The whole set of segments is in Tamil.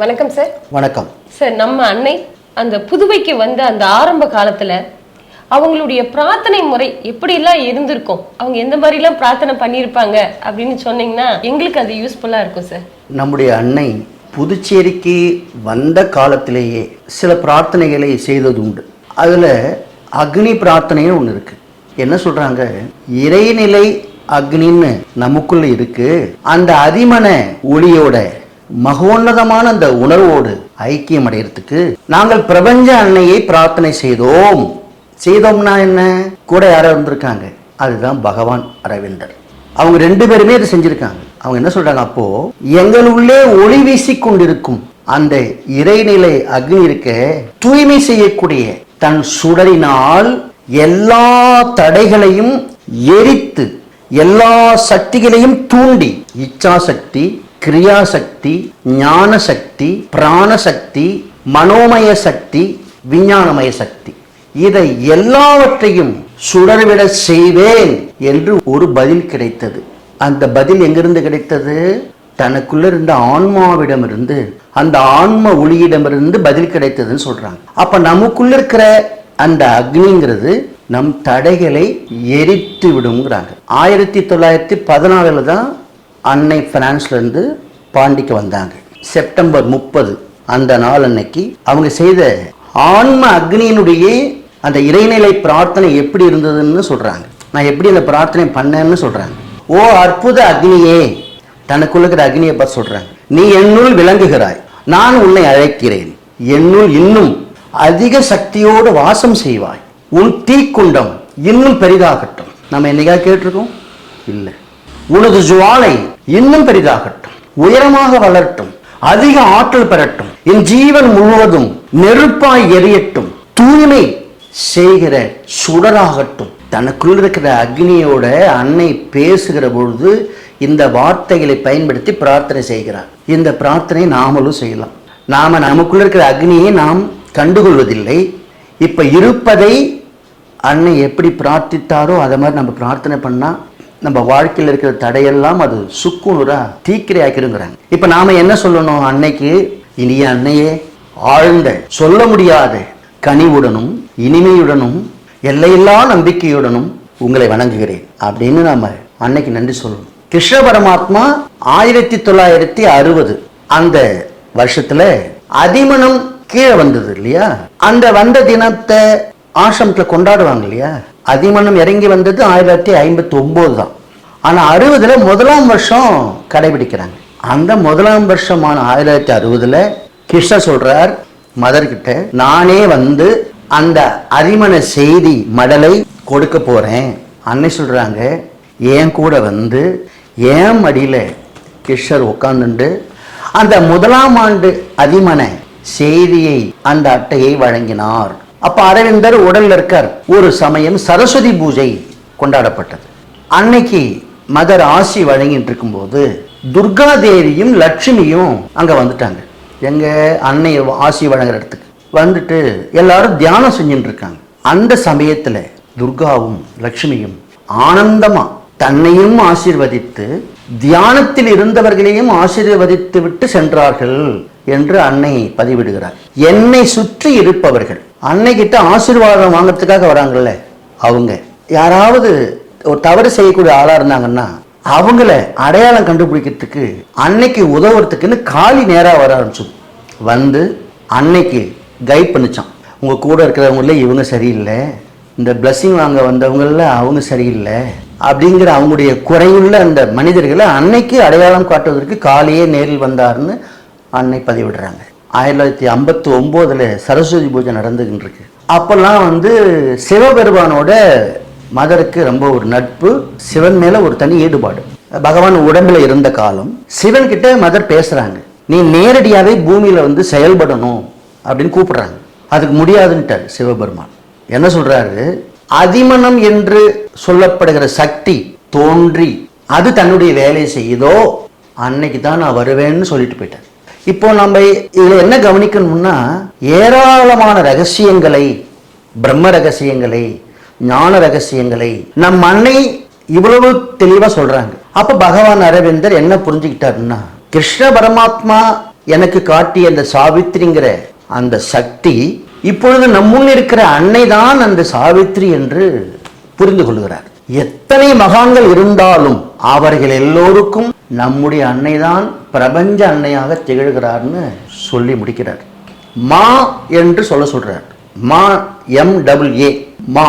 வணக்கம் சார் வணக்கம். சார் நம்ம அன்னை அந்த புதுவைக்கு வந்த அந்த ஆரம்ப காலத்துல அவங்களுடைய பிரார்த்தனை முறை எப்படிலாம் இருந்திருக்கும்? அவங்க எந்த மாதிரிலாம் பிரார்த்தனை பண்ணியிருப்பாங்க அப்படின்னு சொன்னீங்கன்னா எங்களுக்கு அது யூஸ்ஃபுல்லா இருக்கும் சார் நம்முடைய அன்னை புதுச்சேரிக்கு வந்த காலத்திலேயே சில பிரார்த்தனைகளை செய்தது உண்டு. அதில் அக்னி பிரார்த்தனைன்னு ஒன்று இருக்கு. என்ன சொல்றாங்க? இறைநிலை அக்னின்னு நமக்குள்ள இருக்கு. அந்த அதிமன ஒளியோட மகோன்னதமான அந்த உணர்வோடு ஐக்கியம் அடையறதுக்கு நாங்கள் பிரபஞ்ச அன்னையை பிரார்த்தனை செய்தோம். செய்தோம்னா என்ன? கூட யாரோ இருந்திருக்காங்க. அதுதான் பகவான் அரவிந்தர். அவங்க ரெண்டு பேருமே இதை செஞ்சிருக்காங்க. அவங்க என்ன சொல்றாங்க அப்போ எங்களுள்ளே ஒளி வீசி கொண்டிருக்கும் அந்த இறைநிலை அக்னி இருக்க தூய்மை செய்யக்கூடிய தன் சுடரினால் எல்லா தடைகளையும் எரித்து எல்லா சக்திகளையும் தூண்டி இச்சா சக்தி கிரியாசக்தி ஞான சக்தி பிராண சக்தி மனோமய சக்தி விஞ்ஞானமய சக்தி இதை எல்லாவற்றையும் சுடர்விட செய்வேன் என்று ஒரு பதில் கிடைத்தது. அந்த பதில் எங்கிருந்து கிடைத்தது? தனக்குள்ள இருந்த ஆன்மாவிடமிருந்து. அந்த ஆன்ம ஒளியிடமிருந்து பதில் கிடைத்ததுன்னு சொல்றாங்க. அப்ப நமக்குள்ள இருக்கிற அந்த அக்னிங்கிறது நம் தடைகளை எரித்து விடுங்கிறாங்க ஆயிரத்தி தொள்ளாயிரத்தி பதினாலுல தான் அன்னை பிரான்ஸ்ல இருந்து பாண்டிக்கு வந்தாங்க. செப்டம்பர் முப்பது அந்த நாள் அன்னைக்கு அவங்க செய்த ஆன்ம அக்னியினுடைய அந்த இறைநிலை பிரார்த்தனை எப்படி இருந்ததுன்னு சொல்றாங்க. நான் எப்படி அந்த பிரார்த்தனை பண்ணேன்னு சொல்றாங்க. ஓ அற்புத அக்னியே தனக்குள்ள இருக்கிற அக்னியை பார்த்து சொல்றாங்க. நீ என்னுள் விளங்குகிறாய் நான் உன்னை அழைக்கிறேன். என்னுள் இன்னும் அதிக சக்தியோடு வாசம் செய்வாய். உன் தீக்குண்டம் இன்னும் பெரிதாகட்டும். நம்ம என்னைக்கா கேட்டிருக்கோம்? இல்லை. உனது ஜுவாலை இன்னும் பெரிதாகட்டும் உயரமாக வளரட்டும் அதிக ஆற்றல் பெறட்டும். என் ஜீவன் முழுவதும் நெருப்பாய் எரியட்டும். தூய்மை செய்கிற சுடராகட்டும். தனக்குள் இருக்கிற அக்னியோட அன்னை பேசுகிற பொழுது இந்த வார்த்தைகளை பயன்படுத்தி பிரார்த்தனை செய்கிறார். இந்த பிரார்த்தனை நாமளும் செய்யலாம். நாம நமக்குள்ள இருக்கிற அக்னியை நாம் கண்டுகொள்வதில்லை. இப்ப இருப்பதை அன்னை எப்படி பிரார்த்தித்தாரோ அதை மாதிரி நம்ம பிரார்த்தனை பண்ணால் நம்ம வாழ்க்கையில் இருக்கிற தடையெல்லாம் அது சுக்குநூறா தீக்கிரை ஆக்கிடுங்கிறாங்க இப்ப நாம என்ன சொல்லணும்? அன்னைக்கு இனிய அன்னையே ஆழ்ந்த சொல்ல முடியாத கனிவுடனும் இனிமையுடனும் எல்லையில்லா நம்பிக்கையுடனும் உங்களை வணங்குகிறேன் அப்படின்னு நாம அன்னைக்கு நன்றி சொல்லணும். கிருஷ்ண பரமாத்மா ஆயிரத்தி தொள்ளாயிரத்தி அறுபது அந்த வருஷத்துல அதிமனம் கீழே வந்தது இல்லையா? அந்த வந்த தினத்தை ஆசிரமத்தில் கொண்டாடுவாங்க இல்லையா? அதிமனம் இறங்கி வந்தது ஆயிரத்தி ஐம்பத்தி ஒம்பது தான். ஆனால் அறுபதில் முதலாம் வருஷம் கடைபிடிக்கிறாங்க. அந்த முதலாம் வருஷமான ஆயிரத்தி தொள்ளாயிரத்தி கிருஷ்ணர் கிருஷ்ண சொல்கிறார் மதர்கிட்ட நானே வந்து அந்த அரிமண செய்தி மடலை கொடுக்க போகிறேன் அன்னை சொல்கிறாங்க என் கூட வந்து என் மடியில் கிருஷ்ணர் உட்காந்துண்டு அந்த முதலாம் ஆண்டு அதிமன செய்தியை அந்த அட்டையை வழங்கினார். அப்ப அரவிந்தர் உடல்ல இருக்கார். ஒரு சமயம் சரஸ்வதி பூஜை கொண்டாடப்பட்டது. அன்னைக்கு மதர் ஆசி வழங்கிட்டு இருக்கும்போது துர்கா தேவியும் லட்சுமியும் அங்க வந்துட்டாங்க. எங்க அன்னை ஆசி வழங்குற இடத்துக்கு. வந்துட்டு எல்லாரும் தியானம் செஞ்சுட்டு இருக்காங்க. அந்த சமயத்துல துர்காவும் லட்சுமியும் ஆனந்தமா தன்னையும் ஆசீர்வதித்து தியானத்தில் இருந்தவர்களையும் ஆசீர்வதித்து விட்டு சென்றார்கள் என்று அன்னை பதிவிடுகிறார். என்னை சுற்றி இருப்பவர்கள் அன்னைக்கிட்ட ஆசீர்வாதம் வாங்குறதுக்காக வராங்கல்ல அவங்க. யாராவது ஒரு தவறு செய்யக்கூடிய ஆளாக இருந்தாங்கன்னா அவங்கள அடையாளம் கண்டுபிடிக்கிறதுக்கு அன்னைக்கு உதவுறதுக்குன்னு காலி நேராக வர ஆரம்பிச்சு வந்து அன்னைக்கு கைட் பண்ணிச்சான். உங்கள் கூட இருக்கிறவங்கள இவங்க சரியில்லை. இந்த பிளஸ்ஸிங் வாங்க வந்தவங்கள அவங்க சரியில்லை. அப்படிங்கிற அவங்களுடைய குறையுள்ள அந்த மனிதர்களை அன்னைக்கு அடையாளம் காட்டுவதற்கு காலையே நேரில் வந்தாருன்னு அன்னை பதிவிடுறாங்க. ஆயிரத்தி தொள்ளாயிரத்தி ஐம்பத்தி ஒம்போதில் சரஸ்வதி பூஜை நடந்துகிட்டு இருக்கு அப்போல்லாம் வந்து சிவபெருமானோட மதருக்கு ரொம்ப ஒரு நட்பு சிவன் மேலே ஒரு தனி ஈடுபாடு. பகவான் உடம்புல இருந்த காலம் சிவன்கிட்ட மதர் பேசுகிறாங்க நீ நேரடியாகவே பூமியில் வந்து செயல்படணும் அப்படின்னு கூப்பிடுறாங்க. அதுக்கு முடியாதுன்ட்டார் சிவபெருமான். என்ன சொல்கிறாரு அதிமனம் என்று சொல்லப்படுகிற சக்தி தோன்றி அது தன்னுடைய வேலையை செய்யுதோ அன்னைக்கு தான் நான் வருவேன்னு சொல்லிட்டு போயிட்டேன் இப்போ நம்ம இதில் என்ன கவனிக்கணும்னா ஏராளமான ரகசியங்களை பிரம்ம ரகசியங்களை ஞான ரகசியங்களை நம் அன்னை இவ்வளவு தெளிவாக சொல்கிறாங்க அப்போ பகவான் அரவிந்தர் என்ன புரிஞ்சுக்கிட்டாருன்னா கிருஷ்ண பரமாத்மா எனக்கு காட்டிய அந்த சாவித்திரிங்கிற அந்த சக்தி இப்பொழுது நம்முன் இருக்கிற அன்னை தான் அந்த சாவித்திரி என்று புரிந்து கொள்கிறார். எத்தனை மகான்கள் இருந்தாலும் அவர்கள் எல்லோருக்கும் நம்முடைய அன்னை தான் பிரபஞ்ச அன்னையாக திகழ்கிறார்னு சொல்லி முடிக்கிறார். மா என்று சொல்ல சொல்றார். மா எம் டபுள் ஏ மா.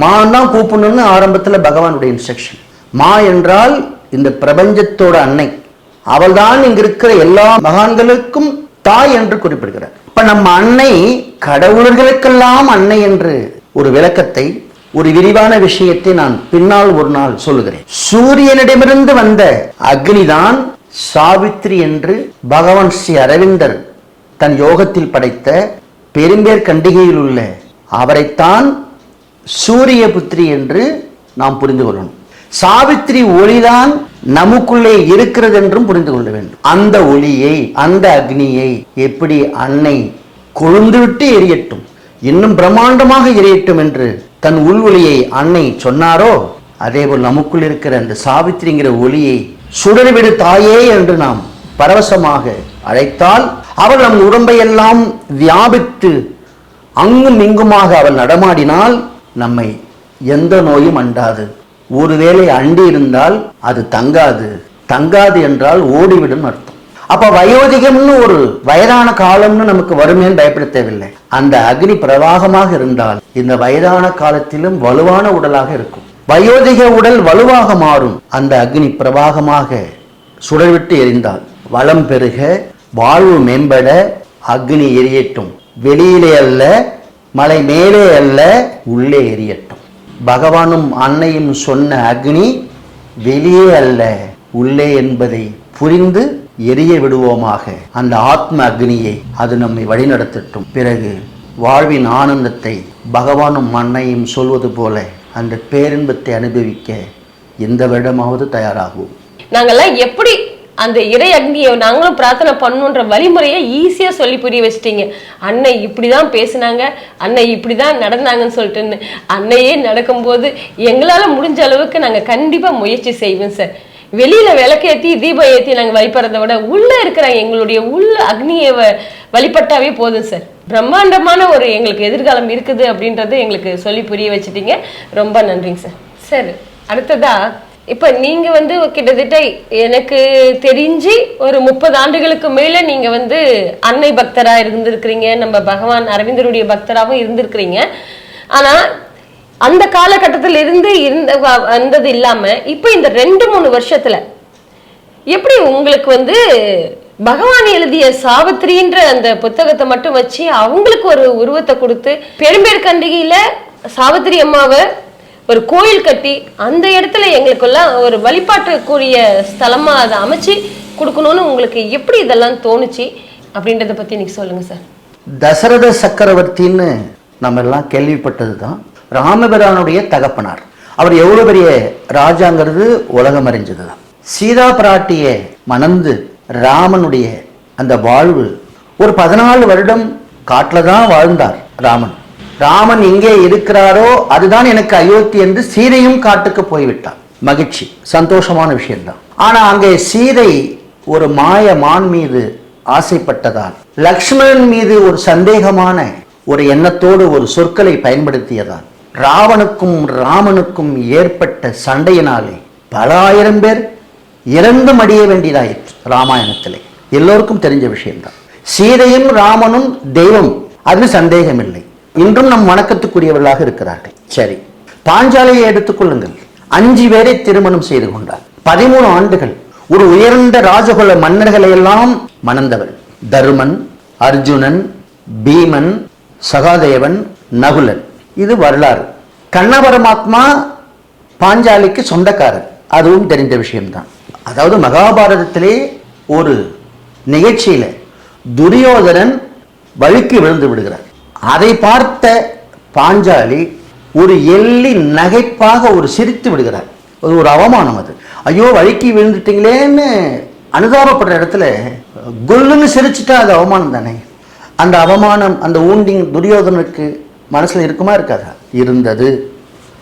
மா தான் கூப்பிடணும்னு ஆரம்பத்தில் பகவானுடைய இன்ஸ்ட்ரக்ஷன் மா என்றால் இந்த பிரபஞ்சத்தோட அன்னை. அவள்தான் இங்க இருக்கிற எல்லா மகான்களுக்கும் தாய் என்று குறிப்பிடுகிறார். இப்ப நம்ம அன்னை கடவுளர்களுக்கெல்லாம் அன்னை என்று ஒரு விளக்கத்தை ஒரு விரிவான விஷயத்தை நான் பின்னால் ஒரு நாள் சொல்லுகிறேன். சூரியனிடமிருந்து வந்த அக்னிதான் சாவித்ரி என்று பகவான் ஸ்ரீ அரவிந்தர் தன் யோகத்தில் படைத்த பெரும்பேர் கண்டிகையில் உள்ள அவரைத்தான் சூரிய புத்திரி என்று நாம் புரிந்து கொள்ளணும். சாவித்திரி ஒளிதான் நமக்குள்ளே இருக்கிறது என்றும் புரிந்து கொள்ள வேண்டும். அந்த ஒளியை அந்த அக்னியை எப்படி அன்னை கொழுந்துவிட்டு எரியட்டும் இன்னும் பிரம்மாண்டமாக எரியட்டும் என்று தன் உள் ஒளியை அன்னை சொன்னாரோ? அதேபோல் நமக்குள் இருக்கிற அந்த சாவித்திரிங்கிற ஒளியை சுடர்விடு தாயே என்று நாம் பரவசமாக அழைத்தால் அவள் நம் உடம்பையெல்லாம் வியாபித்து அங்கும் இங்குமாக அவள் நடமாடினால் நம்மை எந்த நோயும் அண்டாது. ஒருவேளை அண்டி இருந்தால் அது தங்காது. தங்காது என்றால் ஓடிவிடும் அர்த்தம். அப்போ வயோதிகம்னு ஒரு வயதான காலம்னு நமக்கு வருமேன்னு பயப்பட தேவையில்லை அந்த அக்னி பிரவாகமாக இருந்தால் இந்த வயதான காலத்திலும் வலுவான உடலாக இருக்கும். வயோதிக உடல் வலுவாக மாறும். அந்த அக்னி பிரவாகமாக சுடர்விட்டு எரிந்தால் வளம் பெருக வாழ்வு மேம்பட அக்னி எரியட்டும். வெளியிலே அல்ல மலை மேலே அல்ல உள்ளே எரியட்டும். பகவானும் அன்னையும் சொன்ன அக்னி வெளியே அல்ல உள்ளே என்பதை புரிந்து எரிய விடுவோமாக. அந்த ஆத்ம அக்னியை அது நம்மை வழிநடத்தட்டும். பிறகு வாழ்வின் ஆனந்தத்தை பகவானும் மண்ணையும் சொல்வது போல அந்த பேரின்பத்தை அனுபவிக்க எந்த வருடமாவது தயாராகும் நாங்கெல்லாம் எப்படி அந்த இறை அக்னியை நாங்களும் பிரார்த்தனை பண்ணுன்ற வழிமுறையை ஈஸியா சொல்லி புரிய வச்சிட்டீங்க. அன்னை இப்படிதான் பேசுனாங்க அன்னை இப்படிதான் நடந்தாங்கன்னு சொல்லிட்டுன்னு. அன்னையே நடக்கும்போது எங்களால முடிஞ்ச அளவுக்கு நாங்கள் கண்டிப்பாக முயற்சி செய்வோம் சார் வெளியில விளக்கேத்தி தீபம் ஏத்தி நாங்க வழிபடுறத விட உள்ள இருக்கிற எங்களுடைய உள்ள அக்னியை வ- வழிபட்டாவே போதும் சார் பிரம்மாண்டமான ஒரு எங்களுக்கு எதிர்காலம் இருக்குது அப்படின்றத எங்களுக்கு சொல்லி புரிய வச்சுட்டீங்க. ரொம்ப நன்றிங்க சார் சார் அடுத்ததா இப்ப நீங்க வந்து கிட்டத்தட்ட எனக்கு தெரிஞ்சு ஒரு முப்பது ஆண்டுகளுக்கு மேல நீங்க வந்து அன்னை பக்தரா இருந்திருக்கிறீங்க. நம்ம பகவான் அரவிந்தருடைய பக்தராகவும் இருந்திருக்கிறீங்க. ஆனா அந்த காலகட்டத்தில் இருந்து இருந்த வ- வந்தது இல்லாம இப்ப இந்த ரெண்டு மூணு வருஷத்துல எப்படி உங்களுக்கு வந்து பகவான் எழுதிய சாவித்திரின்ற அந்த புத்தகத்தை மட்டும் வச்சு அவங்களுக்கு ஒரு உருவத்தை கொடுத்து பெரும்பேர் கண்டிகையில சாவித்திரி அம்மாவை ஒரு கோயில் கட்டி அந்த இடத்துல எங்களுக்கெல்லாம் ஒரு வழிபாட்டுக்குரிய ஸ்தலமா அதை அமைச்சு கொடுக்கணும்னு உங்களுக்கு எப்படி இதெல்லாம் தோணுச்சு? அப்படின்றத பத்தி இன்னைக்கு சொல்லுங்க சார். தசரத சக்கரவர்த்தின்னு நம்ம எல்லாம் கேள்விப்பட்டது தான் ராமபிரானுடைய தகப்பனார். அவர் எவ்வளவு பெரிய ராஜாங்கிறது உலகம் அறிஞ்சது தான் சீதா பிராட்டியை மணந்து ராமனுடைய அந்த வாழ்வு ஒரு பதினாலு வருடம் காட்டில் தான் வாழ்ந்தார் ராமன். ராமன் எங்கே இருக்கிறாரோ அதுதான் எனக்கு அயோத்தி என்று சீதையும் காட்டுக்கு போய்விட்டார் மகிழ்ச்சி சந்தோஷமான விஷயம்தான். ஆனா அங்கே சீதை ஒரு மாய மான் மீது ஆசைப்பட்டதால் லக்ஷ்மணன் மீது ஒரு சந்தேகமான ஒரு எண்ணத்தோடு ஒரு சொற்களை பயன்படுத்தியதால் ராவணுக்கும் ராமனுக்கும் ஏற்பட்ட சண்டையினாலே பல ஆயிரம் பேர் இறந்து மடிய வேண்டியதாயிற்று ராமாயணத்திலே. எல்லோருக்கும் தெரிஞ்ச விஷயம்தான். சீதையும் ராமனும் தெய்வம் அது சந்தேகமில்லை. இன்றும் நம் வணக்கத்துக்குரியவர்களாக இருக்கிறார்கள். சரி பாஞ்சாலையை எடுத்துக்கொள்ளுங்கள் அஞ்சு பேரை திருமணம் செய்து கொண்டார். பதிமூணு ஆண்டுகள் ஒரு உயர்ந்த ராஜகுல மன்னர்களை எல்லாம் மணந்தவள் தருமன் அர்ஜுனன் பீமன் சகாதேவன் நகுலன். இது வரலாறு. கண்ண பரமாத்மா பாஞ்சாலிக்கு சொந்தக்காரர். அதுவும் தெரிந்த விஷயம்தான். அதாவது மகாபாரதத்திலே ஒரு நிகழ்ச்சியில துரியோதனன் வழுக்கி விழுந்து விடுகிறார். அதை பார்த்த பாஞ்சாலி ஒரு எள்ளி நகைப்பாக ஒரு சிரித்து விடுகிறார். அது ஒரு அவமானம் அது. ஐயோ வழுக்கி விழுந்துட்டீங்களேன்னு அனுதாபப்படுற இடத்துல குல்லுன்னு சிரிச்சுட்டா அது அவமானம் தானே? அந்த அவமானம் அந்த ஊண்டிங் துரியோதனுக்கு மனசுல இருக்குமா இருக்காதா? இருந்தது.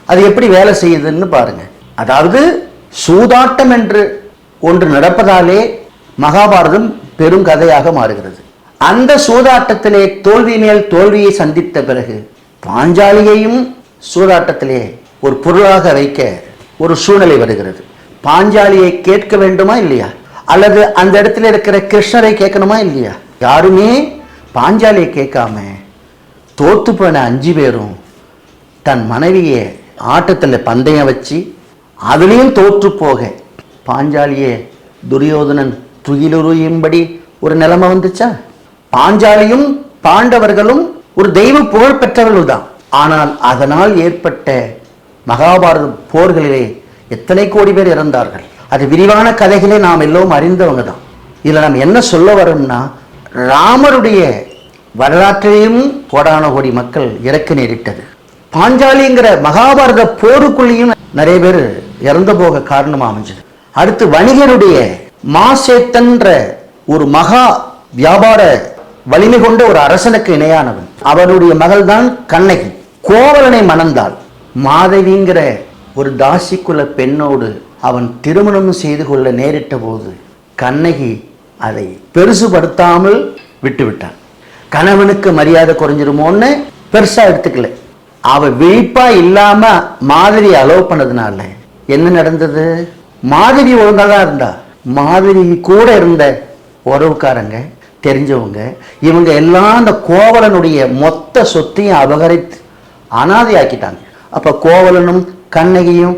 அது எப்படி வேலை செய்யுதுன்னு பாருங்க. அதாவது சூதாட்டம் என்று ஒன்று நடப்பதாலே மகாபாரதம் பெரும் கதையாக மாறுகிறது. அந்த சூதாட்டத்திலே தோல்வி மேல் தோல்வியை சந்தித்த பிறகு பாஞ்சாலியையும் சூதாட்டத்திலே ஒரு பொருளாக வைக்க ஒரு சூழ்நிலை வருகிறது. பாஞ்சாலியை கேட்க வேண்டுமா இல்லையா? அல்லது அந்த இடத்துல இருக்கிற கிருஷ்ணரை கேட்கணுமா இல்லையா? யாருமே பாஞ்சாலியை கேட்காம தோற்று போன அஞ்சு பேரும் தன் மனைவியை ஆட்டத்தில் பந்தயம் வச்சு அதுலேயும் தோற்று போக பாஞ்சாலியே துரியோதனன் துயிலுரியும்படி ஒரு நிலைமை வந்துச்சா? பாஞ்சாலியும் பாண்டவர்களும் ஒரு தெய்வ புகழ் பெற்றவர்கள் தான் ஆனால் அதனால் ஏற்பட்ட மகாபாரத போர்களிலே எத்தனை கோடி பேர் இறந்தார்கள்? அது விரிவான கதைகளை நாம் எல்லோரும் அறிந்தவங்க தான். இதில் நாம் என்ன சொல்ல வரோம்னா ராமருடைய வரலாற்றையும் கோடான கோடி மக்கள் இறக்க நேரிட்டது. பாஞ்சாலிங்கிற மகாபாரத போருக்குள்ளேயும் நிறைய பேர் இறந்து போக காரணமாக அமைஞ்சது. அடுத்து வணிகருடைய மாசேத்தன்ற ஒரு மகா வியாபார வலிமை கொண்ட ஒரு அரசனுக்கு இணையானவன். அவனுடைய மகள்தான் கண்ணகி. கோவலனை மணந்தாள். மாதவிங்கிற ஒரு தாசிக்குல பெண்ணோடு அவன் திருமணம் செய்து கொள்ள நேரிட்ட போது கண்ணகி அதை பெருசுபடுத்தாமல் விட்டுவிட்டான். கணவனுக்கு மரியாதை குறைஞ்சிருமோன்னு பெருசா எடுத்துக்கல. அவ விழிப்பா இல்லாம மாதிரி அலோவ் பண்ணதுனால என்ன நடந்தது? மாதிரி ஒழுங்கா தான் இருந்தா. மாதிரி கூட இருந்த உறவுக்காரங்க தெரிஞ்சவங்க இவங்க எல்லாம் அந்த கோவலனுடைய மொத்த சொத்தையும் அபகரித்து அனாதையாக்கிட்டாங்க அப்ப கோவலனும் கண்ணகியும்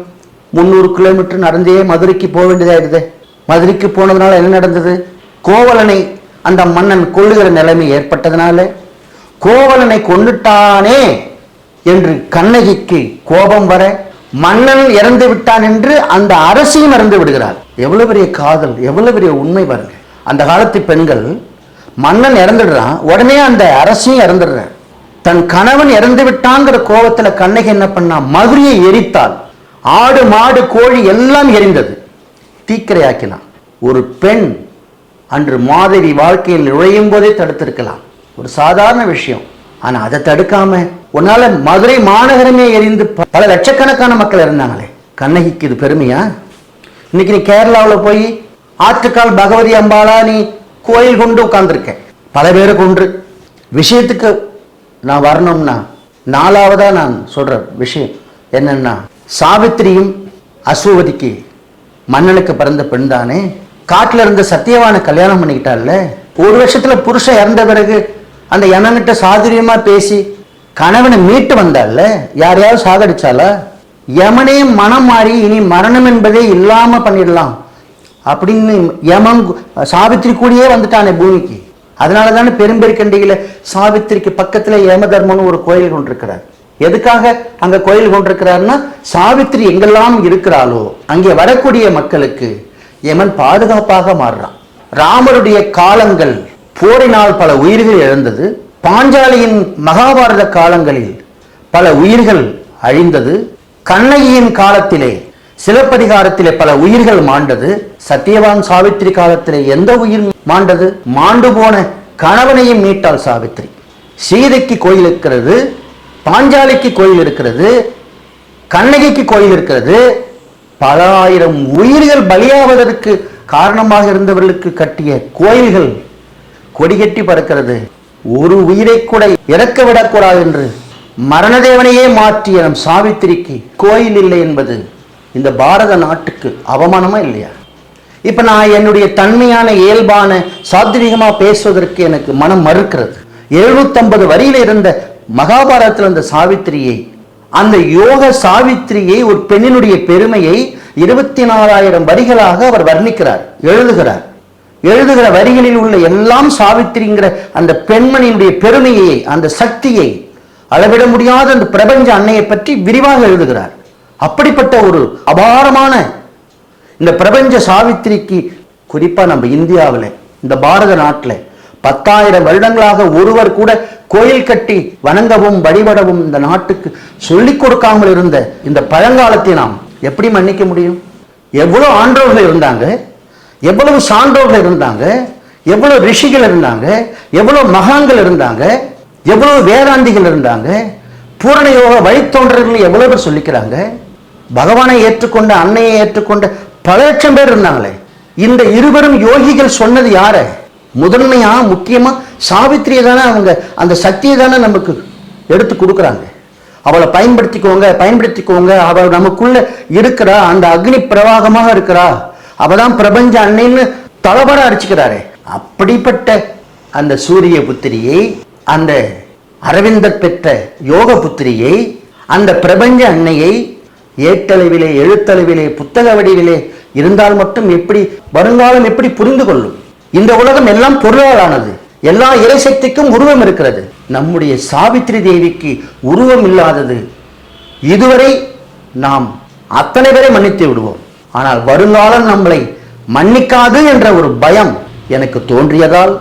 முந்நூறு கிலோமீட்டர் நடந்தே மதுரைக்கு போக வேண்டியதாயிடுது. மதுரைக்கு போனதுனால என்ன நடந்தது? கோவலனை அந்த மன்னன் கொள்ளுகிற நிலைமை ஏற்பட்டதுனால கோவலனை கொண்டுட்டானே என்று கண்ணகிக்கு கோபம் வர மன்னன் இறந்து விட்டான் என்று அந்த அரசியும் இறந்து விடுகிறார். எவ்வளவு பெரிய காதல் எவ்வளவு பெரிய உண்மை பாருங்க. அந்த காலத்து பெண்கள் மன்னன் இறந்துடுறான் உடனே அந்த அரசியும் இறந்துடுறார். தன் கணவன் இறந்து விட்டாங்கிற கோபத்துல கண்ணகி என்ன பண்ணா? மதுரையை எரித்தாள். ஆடு மாடு கோழி எல்லாம் எரிந்தது. தீக்கிரையாக்கினான். ஒரு பெண் அன்று மாதவி வாழ்க்கையில் நுழையும் போதே தடுத்திருக்கலாம். ஒரு சாதாரண விஷயம். ஆனா அதை தடுக்காம உன்னால மதுரை மாநகரமே எரிந்து பல லட்சக்கணக்கான மக்கள் இருந்தாங்களே கண்ணகிக்கு இது பெருமையா? இன்னைக்கு நீ கேரளாவில் போய் ஆற்றுக்கால் பகவதி அம்பாளா நீ கோயில் கொண்டு உட்கார்ந்துருக்க. பல பேரை கொன்று. விஷயத்துக்கு நான் வரணும்னா நாலாவதா நான் சொல்ற விஷயம் என்னன்னா சாவித்திரியும் அசுவதிக்கு மன்னனுக்கு பிறந்த பெண் தானே? காட்டில் இருந்த சத்தியவான கல்யாணம் பண்ணிக்கிட்டால ஒரு வருஷத்துல புருஷன் இறந்த பிறகு அந்த யமன்கிட்ட சாதுரியமா பேசி கணவனை மீட்டு வந்தால யாரையாவது சாகடிச்சாலா யமனே மனம் மாறி இனி மரணம் என்பதே இல்லாம பண்ணிடலாம். அப்படின்னு யமம் சாவித்திரி கூடயே வந்துட்டானே பூமிக்கு. அதனால தானே பெரும்பெருக்கண்டிகையில சாவித்திரிக்கு பக்கத்தில் யமதர்மன் ஒரு கோயில் கொண்டிருக்கிறார். எதுக்காக அங்கே கோயில் கொண்டிருக்கிறாருன்னா சாவித்திரி எங்கெல்லாம் இருக்கிறாளோ அங்கே வரக்கூடிய மக்களுக்கு எமன் பாதுகாப்பாக மாறுறான். ராமருடைய காலங்கள் போரினால் பல உயிர்கள் இழந்தது. பாஞ்சாலியின் மகாபாரத காலங்களில் பல உயிர்கள் அழிந்தது. கண்ணகியின் காலத்திலே சிலப்பதிகாரத்திலே பல உயிர்கள் மாண்டது. சத்தியவான் சாவித்திரி காலத்திலே எந்த உயிர் மாண்டது? மாண்டு போன கணவனையும் மீட்டாள் சாவித்திரி. சீதைக்கு கோயில் இருக்கிறது பாஞ்சாலிக்கு கோயில் இருக்கிறது கண்ணகிக்கு கோயில் இருக்கிறது பல ஆயிரம் உயிர்கள் பலியாவதற்கு காரணமாக இருந்தவர்களுக்கு கட்டிய கோயில்கள் கொடிகட்டி பறக்கிறது. ஒரு உயிரை கூட இறக்க விடக்கூடாது என்று மரணதேவனையே மாற்றிய நம் சாவித்திரிக்கு கோயில் இல்லை என்பது இந்த பாரத நாட்டுக்கு அவமானமா இல்லையா? இப்ப நான் என்னுடைய தன்மையான இயல்பான சாத்வீகமா பேசுவதற்கு எனக்கு மனம் மறுக்கிறது. 750 வரியில இருந்த மகாபாரதத்தில் இருந்த சாவித்திரியை அந்த யோக சாவித்திரியை ஒரு பெண்ணினுடைய பெருமையை இருபத்தி நாலாயிரம் வரிகளாக அவர் வர்ணிக்கிறார் எழுதுகிறார். எழுதுகிற வரிகளில் உள்ள எல்லாம் சாவித்திரிங்கிற அந்த பெண்மணியினுடைய பெருமையை அந்த சக்தியை அளவிட முடியாத அந்த பிரபஞ்ச அன்னையை பற்றி விரிவாக எழுதுகிறார். அப்படிப்பட்ட ஒரு அபாரமான இந்த பிரபஞ்ச சாவித்திரிக்கு குறிப்பா நம்ம இந்தியாவில் இந்த பாரத நாட்டில் பத்தாயிரம் வருடங்களாக ஒருவர் கூட கோயில் கட்டி வணங்கவும் வழிபடவும் இந்த நாட்டுக்கு சொல்லிக் கொடுக்காமல் இருந்த இந்த பழங்காலத்தை நாம் எப்படி மன்னிக்க முடியும்? எவ்வளோ ஆண்டோர்கள் இருந்தாங்க? எவ்வளவு சான்றோர்கள் இருந்தாங்க? எவ்வளவு ரிஷிகள் இருந்தாங்க? எவ்வளவு மகான்கள் இருந்தாங்க? எவ்வளவு வேதாந்திகள் இருந்தாங்க? பூரண யோக வழித்தோன்றர்கள் எவ்வளவு பேர் சொல்லிக்கிறாங்க? பகவானை ஏற்றுக்கொண்ட அன்னையை ஏற்றுக்கொண்ட பல லட்சம் பேர் இருந்தாங்களே. இந்த இருவரும் யோகிகள் சொன்னது யாரை? முதன்மையாக முக்கியமாக சாவித்திரியை தானே அவங்க அந்த சக்தியை தானே நமக்கு எடுத்து கொடுக்குறாங்க. அவளை பயன்படுத்திக்கோங்க பயன்படுத்திக்கோங்க அவள் நமக்குள்ள இருக்கிறா அந்த அக்னி பிரவாகமாக இருக்கிறா. அவள் தான் பிரபஞ்ச அன்னைன்னு தளபட அடிச்சுக்கிறாரு. அப்படிப்பட்ட அந்த சூரிய புத்திரியை அந்த அரவிந்தர் பெற்ற யோக புத்திரியை அந்த பிரபஞ்ச அன்னையை ஏட்டளவிலே எழுத்தளவிலே புத்தக வடிவிலே இருந்தால் மட்டும் எப்படி வருங்காலம் எப்படி புரிந்து கொள்ளும்? இந்த உலகம் எல்லாம் பொருளாலானது எல்லா இறைசக்திக்கும் உருவம் இருக்கிறது. நம்முடைய சாவித்ரி தேவிக்கு உருவம் இல்லாதது. இதுவரை நாம் அத்தனை பேரை மன்னித்து விடுவோம். ஆனால் வருங்காலம் நம்மளை மன்னிக்காது என்ற ஒரு பயம் எனக்கு தோன்றியதால்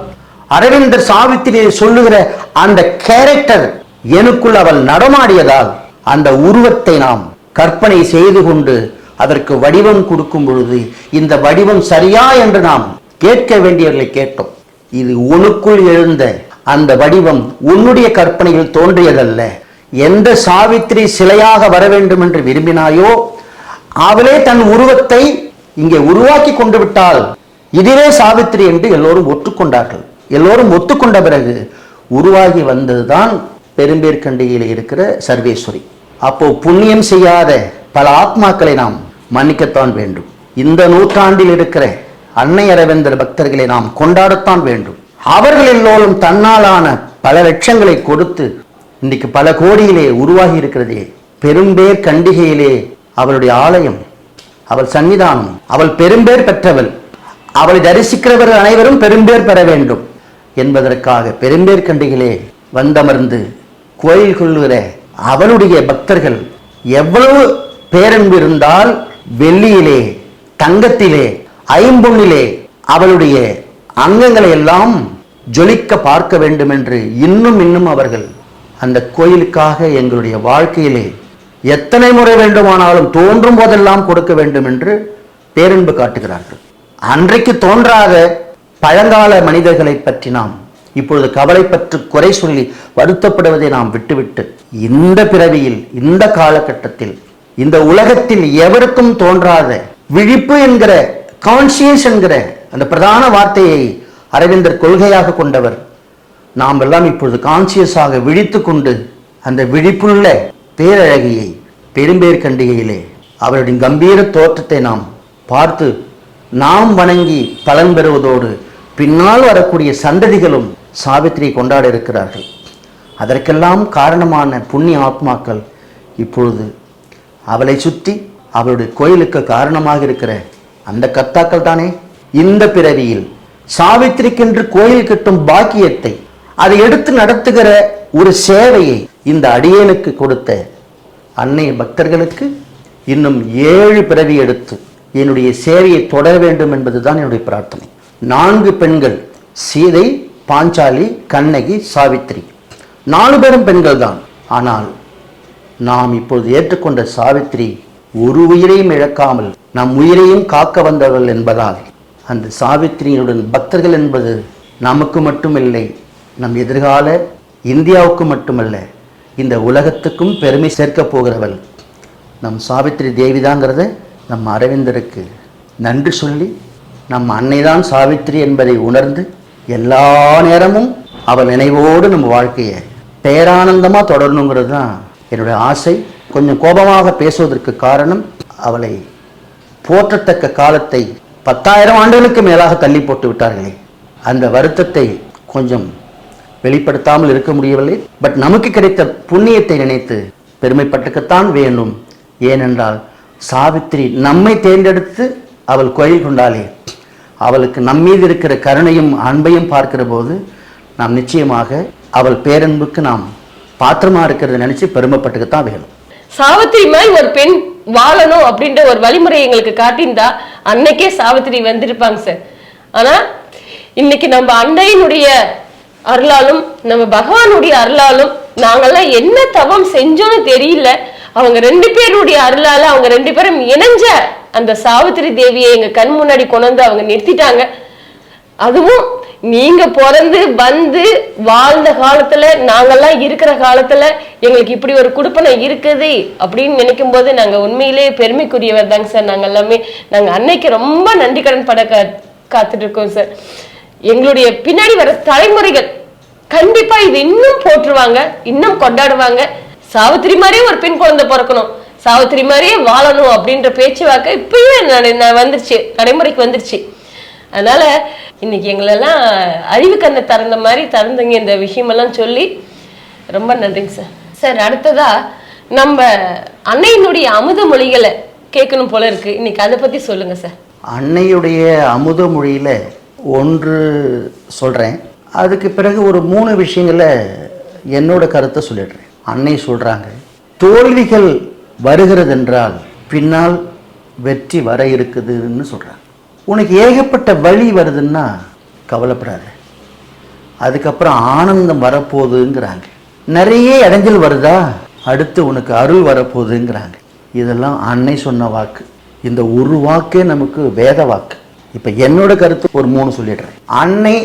அரவிந்தர் சாவித்திரியை சொல்லுகிற அந்த கேரக்டர் எனக்குள் அவள் நடமாடியதால் அந்த உருவத்தை நாம் கற்பனை செய்து கொண்டு அதற்கு வடிவம் கொடுக்கும் பொழுது இந்த வடிவம் சரியா என்று நாம் கேட்க வேண்டியவர்களை கேட்டோம். இது உனக்குள் எழுந்த அந்த வடிவம் உன்னுடைய கற்பனையில் தோன்றியதல்ல. எந்த சாவித்திரி சிலையாக வர வேண்டும் என்று விரும்பினாயோ அவளே தன் உருவத்தை இங்கே உருவாக்கி கொண்டு விட்டால் இதுவே சாவித்திரி என்று எல்லோரும் ஒத்துக்கொண்டார்கள். எல்லோரும் ஒத்துக்கொண்ட பிறகு உருவாகி வந்ததுதான் பெரும்பேற்கண்டியில் இருக்கிற சர்வேஸ்வரி. அப்போ புண்ணியம் செய்யாத பல ஆத்மாக்களை நாம் மன்னிக்கத்தான் வேண்டும். இந்த நூற்றாண்டில் இருக்கிற அன்னை அரவிந்தர் பக்தர்களை நாம் கொண்டாடத்தான் வேண்டும். அவர்கள் எல்லோரும் தன்னாலான பல லட்சங்களை கொடுத்து இன்னைக்கு பல கோடியிலே உருவாகி இருக்கிறதே. பெரும்பேர் கண்டிகையிலே அவளுடைய ஆலயம் அவள் சன்னிதானம் அவள் பெரும்பேர் பெற்றவள் அவளை தரிசிக்கிறவர்கள் அனைவரும் பெரும்பேர் பெற வேண்டும் என்பதற்காக பெரும்பேர் கண்டிகளே வந்தமர்ந்து கோயில் கொள்ளுகிற அவளுடைய பக்தர்கள் எவ்வளவு பேரன்பு இருந்தால் வெள்ளியிலே தங்கத்திலே ஐம்பொன்னிலே அவளுடைய அங்கங்களை எல்லாம் ஜொலிக்க பார்க்க வேண்டும் என்று இன்னும் இன்னும் அவர்கள் அந்த கோயிலுக்காக எங்களுடைய வாழ்க்கையிலே எத்தனை முறை வேண்டுமானாலும் தோன்றும் போதெல்லாம் கொடுக்க வேண்டும் என்று பேரன்பு காட்டுகிறார்கள். அன்றைக்கு தோன்றாத பழங்கால மனிதர்களை பற்றி நாம் இப்பொழுது கவலை பற்றி குறை சொல்லி வருத்தப்படுவதை நாம் விட்டுவிட்டு இந்த பிறவியில் இந்த காலகட்டத்தில் இந்த உலகத்தில் எவருக்கும் தோன்றாத விழிப்பு என்கிற கான்சியஸ் என்கிற அந்த பிரதான வார்த்தையை அரவிந்தர் கொள்கையாக கொண்டவர். நாம் எல்லாம் இப்பொழுது கான்சியஸாக விழித்து கொண்டு அந்த விழிப்புள்ள பேரழகியை பெரும்பேர் கண்டிகையிலே அவருடைய கம்பீர தோற்றத்தை நாம் பார்த்து நாம் வணங்கி பலன் பெறுவதோடு பின்னால் வரக்கூடிய சந்ததிகளும் சாவித்திரியை கொண்டாட இருக்கிறார்கள். அதற்கெல்லாம் காரணமான புண்ணிய ஆத்மாக்கள் இப்பொழுது அவளை சுற்றி அவளுடைய கோயிலுக்கு காரணமாக இருக்கிற அந்த கர்த்தாக்கள் தானே? இந்த பிறவியில் சாவித்திரிக்கென்று கோயில் கட்டும் பாக்கியத்தை அதை எடுத்து நடத்துகிற ஒரு சேவையை இந்த அடியேனுக்கு கொடுத்த அன்னை பக்தர்களுக்கு இன்னும் ஏழு பிறவி எடுத்து என்னுடைய சேவையை தொடர வேண்டும் என்பதுதான் என்னுடைய பிரார்த்தனை. நான்கு பெண்கள் சீதை பாஞ்சாலி கண்ணகி சாவித்திரி. நாலு பேரும் பெண்கள் தான் ஆனால் நாம் இப்பொழுது ஏற்றுக்கொண்ட சாவித்திரி ஒரு உயிரையும் இழக்காமல் நம் உயிரையும் காக்க வந்தவள் என்பதால் அந்த சாவித்திரியுடன் பக்தர்கள் என்பது நமக்கு மட்டுமில்லை நம் எதிர்கால இந்தியாவுக்கு மட்டுமல்ல இந்த உலகத்துக்கும் பெருமை சேர்க்கப் போகிறவள். நம் சாவித்திரி தேவிதாங்கிறத நம் அரவிந்தருக்கு. நன்றி சொல்லி நம் அன்னைதான் சாவித்திரி என்பதை உணர்ந்து எல்லா நேரமும் அவள் நினைவோடு நம்ம வாழ்க்கையை பேரானந்தமாக தொடரணுங்கிறது தான் என்னுடைய ஆசை. கொஞ்சம் கோபமாக பேசுவதற்கு காரணம் அவளை போற்றத்தக்க காலத்தை பத்தாயிரம் ஆண்டுகளுக்கு மேலாக தள்ளி போட்டு விட்டார்களே. அந்த வருத்தத்தை கொஞ்சம் வெளிப்படுத்தாமல் இருக்க முடியவில்லை. பட் நமக்கு கிடைத்த புண்ணியத்தை நினைத்து பெருமைப்பட்டுக்கத்தான் வேண்டும். ஏனென்றால் சாவித்திரி நம்மை தேர்ந்தெடுத்து அவள் கோயில் கொண்டாலே அவளுக்கு நம்மீது இருக்கிற கருணையும் அன்பையும் பார்க்கிற போது நாம் நிச்சயமாக அவள் பேரன்புக்கு நாம் பாத்திரமா இருக்கிறத நினைச்சு பெருமைப்பட்டுக்கத்தான் வேணும். சாவித்திரி மாதிரி ஒரு பெண் வாழணும் அப்படின்ற ஒரு வழிமுறை எங்களுக்கு காட்டியிருந்தா அன்னைக்கே சாவித்திரி வந்திருப்பாங்க சார். ஆனா இன்னைக்கு நம்ம அன்னையினுடைய அருளாலும் நம்ம பகவானுடைய அருளாலும் நாங்கெல்லாம் என்ன தவம் செஞ்சோன்னு தெரியல. அவங்க ரெண்டு பேருடைய அருளால அவங்க ரெண்டு பேரும் இணைஞ்ச அந்த சாவித்திரி தேவியை எங்க கண் முன்னாடி கொண்டு வந்து அவங்க நிறுத்திட்டாங்க. அதுவும் நீங்க பிறந்து வந்து வாழ்ந்த காலத்துல நாங்கெல்லாம் இருக்கிற காலத்துல எங்களுக்கு இப்படி ஒரு குடுப்பனை இருக்குது அப்படின்னு நினைக்கும் போது நாங்க உண்மையிலேயே பெருமைக்குரியவர் தாங்க சார். நாங்க எல்லாமே நாங்க அன்னைக்கு ரொம்ப நன்றி கடன் பட காத்துட்டு இருக்கோம் சார். எங்களுடைய பின்னாடி வர தலைமுறைகள் கண்டிப்பா இது இன்னும் போற்றுவாங்க இன்னும் கொண்டாடுவாங்க. சாவித்திரி மாதிரியே ஒரு பெண் குழந்தை பிறக்கணும். சாவித்திரி மாதிரியே வாழணும் அப்படின்ற பேச்சுவாக்க இப்பயே வந்துருச்சு நடைமுறைக்கு வந்துருச்சு. அதனால இன்னைக்கு எங்களெல்லாம் அழிவு கண்ணை திறந்த மாதிரி திறந்தீங்க இந்த விஷயமெல்லாம் சொல்லி ரொம்ப நன்றிங்க சார். சார் அடுத்ததா நம்ம அன்னையினுடைய அமுத மொழிகளை கேட்கணும் போல இருக்கு. இன்னைக்கு அதை பத்தி சொல்லுங்க சார். அன்னையுடைய அமுத மொழியில் ஒன்று சொல்கிறேன் அதுக்கு பிறகு ஒரு மூணு விஷயங்களை என்னோட கருத்தை சொல்லிடுறேன். அன்னை சொல்கிறாங்க தோல்விகள் வருகிறதென்றால் பின்னால் வெற்றி வர இருக்குதுன்னு சொல்கிறாங்க உனக்கு ஏகப்பட்ட வழி வருதுன்னா கவலைப்படாத. அதுக்கப்புறம் ஆனந்தம் வரப்போகுதுங்கிறாங்க. நிறைய இடைஞ்சல் வருதா? அடுத்து உனக்கு அருள் வரப்போகுதுங்கிறாங்க. இதெல்லாம் அன்னை சொன்ன வாக்கு. இந்த ஒரு வாக்கே நமக்கு வேத வாக்கு. இப்போ என்னோட கருத்து ஒரு மூணு சொல்லிடுறேன். அன்னை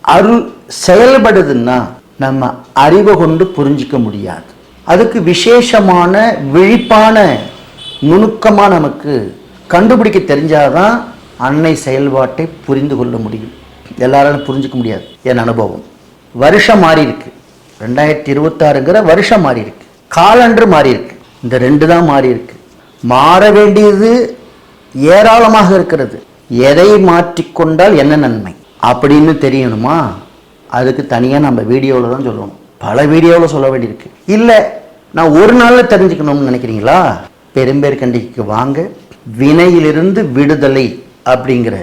அருள் செயல்படுதுன்னா நம்ம அறிவை கொண்டு புரிஞ்சிக்க முடியாது. அதுக்கு விசேஷமான விழிப்பான நுணுக்கமாக நமக்கு கண்டுபிடிக்க தெரிஞ்சாதான் அன்னை செயல்பாட்டை புரிந்து கொள்ள முடியும். எல்லாராலும் புரிஞ்சுக்க முடியாது. என் அனுபவம். வருஷம் மாறி இருக்கு ரெண்டாயிரத்தி இருபத்தாறுங்கிற வருஷம் மாறி இருக்கு காலன்று மாறி இருக்கு இந்த ரெண்டு தான் மாறி இருக்கு மாற வேண்டியது ஏராளமாக இருக்கிறது. எதை மாற்றிக்கொண்டால் என்ன நன்மை? அப்படின்னு தெரியணுமா? அதுக்கு தனியாக நம்ம வீடியோவில் தான் சொல்லணும். பல வீடியோவில் சொல்ல வேண்டியிருக்கு. இல்லை நான் ஒரு நாளில் தெரிஞ்சுக்கணும்னு நினைக்கிறீங்களா? பெரும்பேற்கண்டிக்கு வாங்க. வினையிலிருந்து விடுதலை. அப்படிங்கிற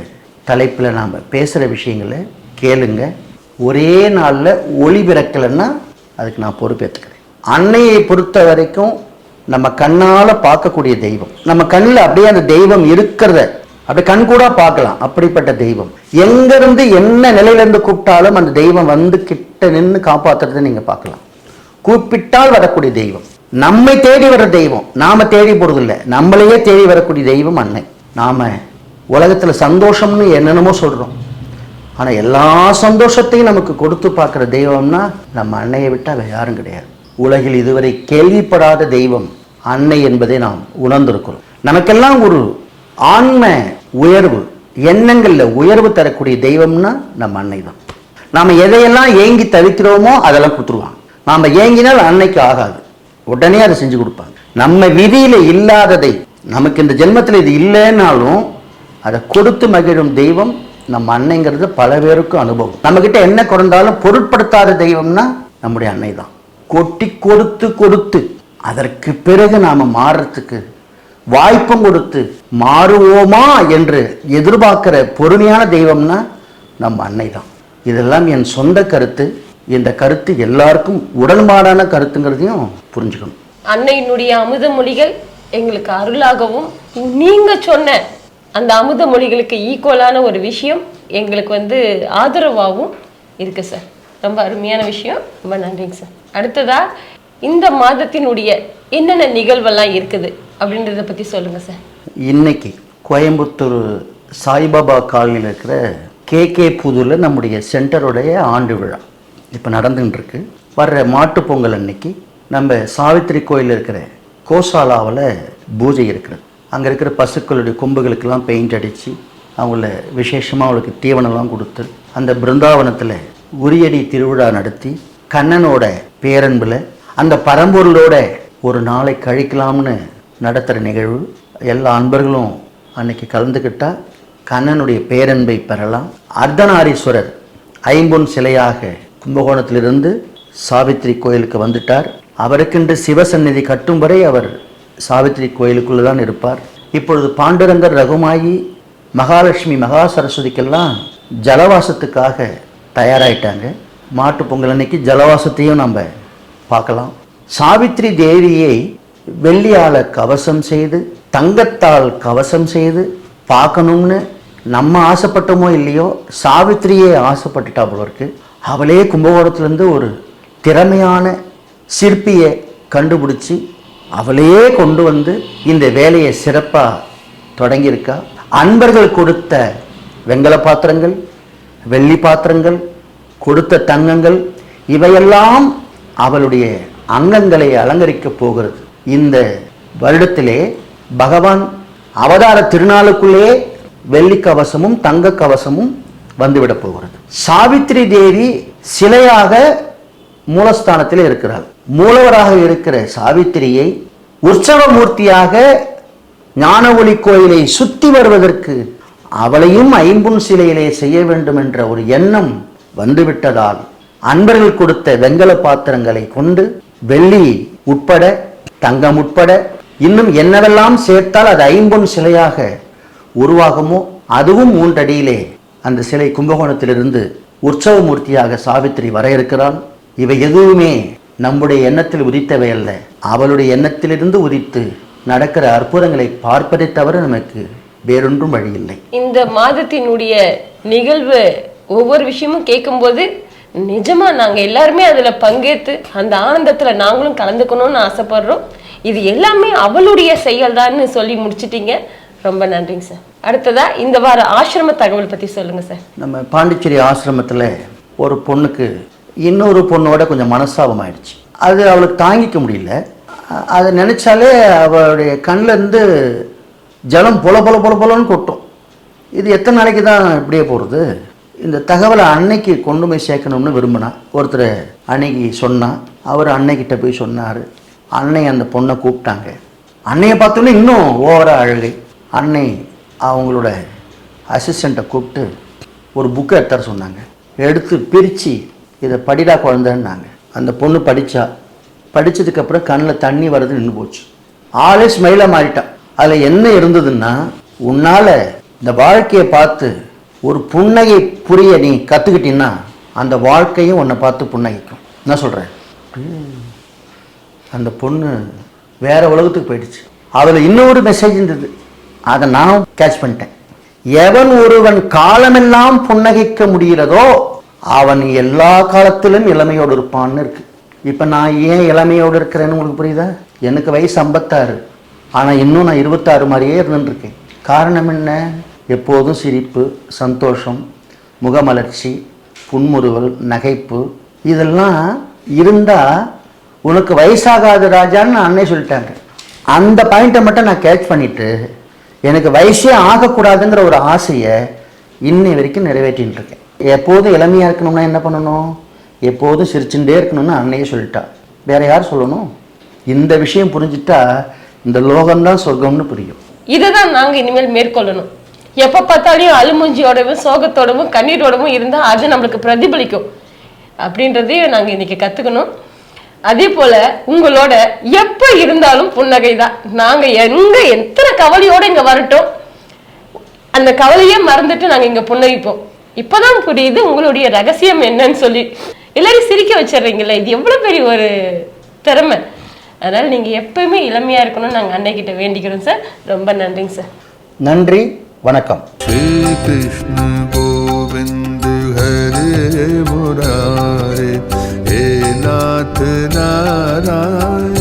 தலைப்பில் நாம் பேசுகிற விஷயங்களை கேளுங்க. ஒரே நாளில் ஒளிபிறக்கலைன்னா அதுக்கு நான் பொறுப்பேற்றுக்கிறேன் அன்னையை பொறுத்த வரைக்கும் நம்ம கண்ணால் பார்க்கக்கூடிய தெய்வம். நம்ம கண்ணில் அப்படியே அந்த தெய்வம் இருக்கிறத அப்படி கண் கூட பார்க்கலாம். அப்படிப்பட்ட தெய்வம். எங்கேருந்து என்ன நிலையிலிருந்து கூப்பிட்டாலும் அந்த தெய்வம் வந்து கிட்ட நின்று காப்பாத்துறதை நீங்கள் பார்க்கலாம். கூப்பிட்டால் வரக்கூடிய தெய்வம். நம்மை தேடி வர தெய்வம். நாம் தேடி போகிறதில்ல நம்மளையே தேடி வரக்கூடிய தெய்வம் அன்னை. நாம் உலகத்தில் சந்தோஷம்னு என்னென்னமோ சொல்கிறோம் ஆனால் எல்லா சந்தோஷத்தையும் நமக்கு கொடுத்து பார்க்குற தெய்வம்னா நம்ம அன்னையை விட்டு வேற யாரும் கிடையாது. உலகில் இதுவரை கேள்விப்படாத தெய்வம் அன்னை என்பதை நாம் உணர்ந்திருக்கிறோம். நமக்கெல்லாம் ஒரு ஆன்ம உயர்வு எண்ணங்களில் உயர்வு தரக்கூடிய தெய்வம்னா நம்ம அன்னை தான். நாம் எதையெல்லாம் ஏங்கி தவிக்கிறோமோ அதெல்லாம் கொடுத்துருவாங்க. நாம் ஏங்கினால் அன்னைக்கு ஆகாது. உடனே அதை செஞ்சு கொடுப்பாங்க. நம்ம விதியில் இல்லாததை நமக்கு இந்த ஜென்மத்தில் இது இல்லைன்னாலும் அதை கொடுத்து மகிழும் தெய்வம் நம்ம அன்னைங்கிறது பல பேருக்கும் அனுபவம். நம்மக்கிட்ட என்ன குறைந்தாலும் பொருட்படுத்தாத தெய்வம்னா நம்முடைய அன்னை தான். கொட்டி கொடுத்து கொடுத்து அதற்கு பிறகு நாம் மாறுறதுக்கு வாய்ப்பும் கொடுத்து மாறுவோமா என்று எதிர்பார்க்கிற பொறுமையான தெய்வம்னா நம்ம அன்னை தான். இதெல்லாம் என் சொந்த கருத்து. இந்த கருத்து எல்லாருக்கும் உடன்பாடான கருத்துங்கிறதையும் புரிஞ்சுக்கணும். அன்னையினுடைய அமுத மொழிகள் எங்களுக்கு அருளாகவும் நீங்க சொன்ன அந்த அமுத மொழிகளுக்கு ஈக்குவலான ஒரு விஷயம் எங்களுக்கு வந்து ஆதரவாகவும் இருக்கு சார் ரொம்ப அருமையான விஷயம். ரொம்ப நன்றிங்க சார் அடுத்ததா இந்த மாதத்தினுடைய என்னென்ன நிகழ்வெல்லாம் இருக்குது அப்படின்றத பற்றி சொல்லுங்க சார் இன்னைக்கு கோயம்புத்தூர் சாய்பாபா காலனியில் இருக்கிற கே கே புதூரில் நம்முடைய சென்டருடைய ஆண்டு விழா. இப்போ நடந்துட்டு இருக்கு வர்ற மாட்டுப் பொங்கல் அன்னைக்கு நம்ம சாவித்திரி கோயில் இருக்கிற கோசாலாவில் பூஜை இருக்கிறது. அங்கே இருக்கிற பசுக்களுடைய கொம்புகளுக்கெல்லாம் பெயிண்ட் அடித்து அவங்கள விசேஷமாக அவளுக்கு தீவனம்லாம் கொடுத்து அந்த பிருந்தாவனத்தில் உரியடி திருவிழா நடத்தி கண்ணனோட பேரன்பில் அந்த பரம்பொருளோட ஒரு நாளை கழிக்கலாம்னு நடத்துகிற நிகழ்வு. எல்லா அன்பர்களும் அன்னைக்கு கலந்துக்கிட்டால் கண்ணனுடைய பேரன்பை பெறலாம். அர்த்தநாரீஸ்வரர் ஐம்பொன் சிலையாக கும்பகோணத்திலிருந்து சாவித்திரி கோயிலுக்கு வந்துட்டார். அவருக்கென்று சிவசந்நிதி கட்டும் வரை அவர் சாவித்திரி கோயிலுக்குள்ளே தான் இருப்பார். இப்பொழுது பாண்டுரங்கர் ரகுமாயி மகாலட்சுமி மகா சரஸ்வதிக்கெல்லாம் ஜலவாசத்துக்காக தயாராகிட்டாங்க மாட்டு பொங்கல் அன்னைக்கு ஜலவாசத்தையும் நம்ம பார்க்கலாம். சாவித்திரி தேவியை வெள்ளியால் கவசம் செய்து தங்கத்தால் கவசம் செய்து பார்க்கணும்னு நம்ம ஆசைப்பட்டோமோ இல்லையோ சாவித்திரியே ஆசைப்பட்டுட்டா போல இருக்கு. அவளே கும்பகோணத்துலேருந்து ஒரு திறமையான சிற்பியை கண்டுபிடிச்சி அவளையே கொண்டு வந்து இந்த வேலையை சிறப்பாக தொடங்கியிருக்கா? அன்பர்கள் கொடுத்த வெங்கல பாத்திரங்கள் வெள்ளி பாத்திரங்கள் கொடுத்த தங்கங்கள் இவையெல்லாம் அவளுடைய அங்கங்களை அலங்கரிக்கப் போகிறது. இந்த வருடத்திலே பகவான் அவதார திருநாளுக்குள்ளே வெள்ளி கவசமும் தங்க கவசமும் வந்துவிடப் போகிறது. சாவித்திரி தேவி சிலையாக மூலஸ்தானத்தில் இருக்கிறாள் மூலவராக இருக்கிற சாவித்திரியை உற்சவ மூர்த்தியாக ஞான ஒளி கோயிலை சுத்தி வருவதற்கு அவளையும் ஐம்புன் சிலையிலே செய்ய வேண்டும் என்ற ஒரு எண்ணம் வந்துவிட்டதால் அன்பர்கள் கொடுத்த வெங்கல பாத்திரங்களை கொண்டு வெள்ளி உட்பட தங்கம் உட்பட இன்னும் என்னவெல்லாம் சேர்த்தால் அது ஐம்பொன் சிலையாக உருவாகுமோ அதுவும் மூன்றடியிலே அந்த சிலை கும்பகோணத்திலிருந்து உற்சவ மூர்த்தியாக சாவித்திரி வர இருக்கிறாள் இவை எதுவுமே நம்முடைய எண்ணத்தில் உதித்தவை அல்ல. அவளுடைய எண்ணத்திலிருந்து உதித்து நடக்கிற அற்புதங்களை பார்ப்பதை தவிர நமக்கு வேறொன்றும் வழியில்லை. இந்த மாதத்தினுடைய நிகழ்வு ஒவ்வொரு விஷயமும் கேட்கும்போது நிஜமா நாங்க எல்லாருமே அதுல பங்கேற்று அந்த ஆனந்தத்துல நாங்களும் கலந்துக்கணும்னு ஆசைப்படுறோம். இது எல்லாமே அவளுடைய செயல்தான்னு சொல்லி முடிச்சிட்டீங்க. ரொம்ப நன்றிங்க சார். அடுத்ததா இந்த வார ஆசிரம தகவல் பத்தி சொல்லுங்க சார். நம்ம பாண்டிச்சேரி ஆசிரமத்தில் ஒரு பொண்ணுக்கு இன்னொரு பொண்ணோட கொஞ்சம் மனஸ்தாபம் ஆயிடுச்சு அது அவளுக்கு தாங்கிக்க முடியல. அதை நினச்சாலே அவளுடைய கண்ணுல இருந்து ஜலம் பொல பொல பொல பொலன்னு கொட்டும். இது எத்தனை நாளைக்கு தான் இப்படியே போகிறது இந்த தகவலை அன்னைக்கு கொண்டு போய் சேர்க்கணும்னு விரும்பினா ஒருத்தர் அன்னைக்கு சொன்னா அவர் அன்னைக்கிட்ட போய் சொன்னார். அன்னை அந்த பொண்ணை கூப்பிட்டாங்க. அன்னையை பார்த்தோன்னே இன்னும் ஓவராக அழுகை. அன்னை அவங்களோட அசிஸ்டண்ட்டை கூப்பிட்டு ஒரு புக்கை எடுத்தார சொன்னாங்க. எடுத்து பிரித்து இதை படிடா குழந்தைன்னாங்க. அந்த பொண்ணு படித்தா படித்ததுக்கப்புறம் கண்ணில் தண்ணி வர்றது நின்று போச்சு. ஆளே ஸ்மைலாக மாறிட்டான். அதில் என்ன இருந்ததுன்னா உன்னால் இந்த வாழ்க்கையை பார்த்து ஒரு புன்னகை புரிய நீ கற்றுக்கிட்டீன்னா அந்த வாழ்க்கையும் உன்னை பார்த்து புன்னகைக்கும். என்ன சொல்கிறேன் அந்த பொண்ணு வேற உலகத்துக்கு போயிடுச்சு. அதில் இன்னொரு மெசேஜ் இருந்தது. அதை நான் கேட்ச் பண்ணிட்டேன். எவன் ஒருவன் காலமெல்லாம் புன்னகைக்க முடிகிறதோ அவன் எல்லா காலத்திலும் இளமையோடு இருப்பான்னு இருக்கு. இப்போ நான் ஏன் இளமையோடு இருக்கிறேன்னு உங்களுக்கு புரியுதா? எனக்கு வயசு ஐம்பத்தாறு. ஆனால் இன்னும் நான் இருபத்தாறு மாதிரியே இருந்துருக்கேன் காரணம் என்ன? எப்போதும் சிரிப்பு சந்தோஷம் முகமலர்ச்சி புன்முறுவல் நகைப்பு இதெல்லாம் இருந்தால் உனக்கு வயசாகாது ராஜான்னு அண்ணே சொல்லிட்டாங்க. அந்த பாயிண்ட்டை மட்டும் நான் கேட்ச் பண்ணிட்டு எனக்கு வயசே ஆகக்கூடாதுங்கிற ஒரு ஆசையை இன்னை வரைக்கும் நிறைவேற்றின்னு இருக்கேன் எப்போதும் இளமையாக இருக்கணும்னா என்ன பண்ணணும்? எப்போதும் சிரிச்சுட்டே இருக்கணும்னு அன்னையே சொல்லிட்டா. வேற யார் சொல்லணும்? இந்த விஷயம் புரிஞ்சுட்டா இந்த லோகம்தான் சொர்க்கம்னு புரியும். இதை தான் நாங்க இனிமேல் மேற்கொள்ளணும். எப்ப பார்த்தாலும் அழுமூஞ்சியோடவும் சோகத்தோடவும் கண்ணீரோடவும் இருந்தா அது நம்மளுக்கு பிரதிபலிக்கும். அப்படின்றதையும் நாங்க இன்னைக்கு கத்துக்கணும். அதே போல உங்களோட எப்ப இருந்தாலும் புன்னகை தான் நாங்க எங்க எத்தனை கவலையோட இங்க வரட்டும். அந்த கவலையே மறந்துட்டு நாங்க இங்க புன்னகிப்போம். இப்போதான் புரியுது உங்களுடைய ரகசியம் என்னன்னு சொல்லி. எல்லாரையும் சிரிக்க வச்சிடுறீங்களே இது எவ்வளோ பெரிய ஒரு திறமை. அதனால் நீங்கள் எப்பயுமே இளமையாக இருக்கணும்னு நாங்கள் அன்னைக்கிட்ட வேண்டிக்கிறோம் சார். ரொம்ப நன்றிங்க சார். நன்றி வணக்கம். ஸ்ரீ கிருஷ்ண ஏ நாத் நாராயண.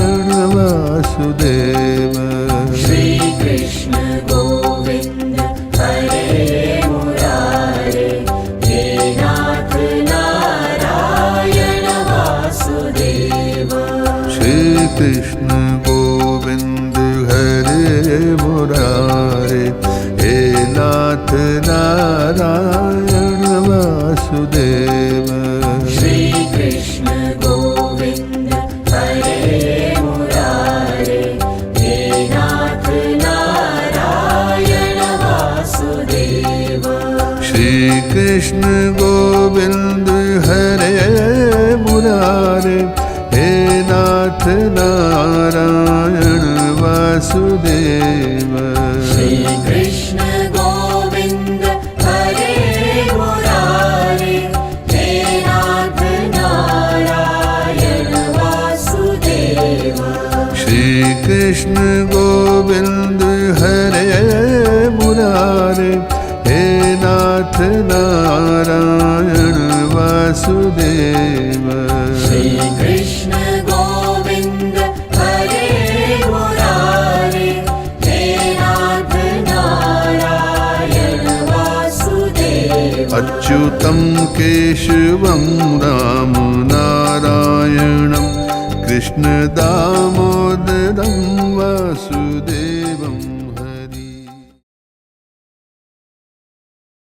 नाथ नारायण वासुदेव श्रीकृष्ण गोविन्द हरे मुरारे हे नाथ नारायण वासुदेव श्री कृष्ण गोविंद हरे मुरारे हे नाथ नारायण वासुदेव अच्युतं केशवं रामनारायणं कृष्णदामोदरं वासुदेव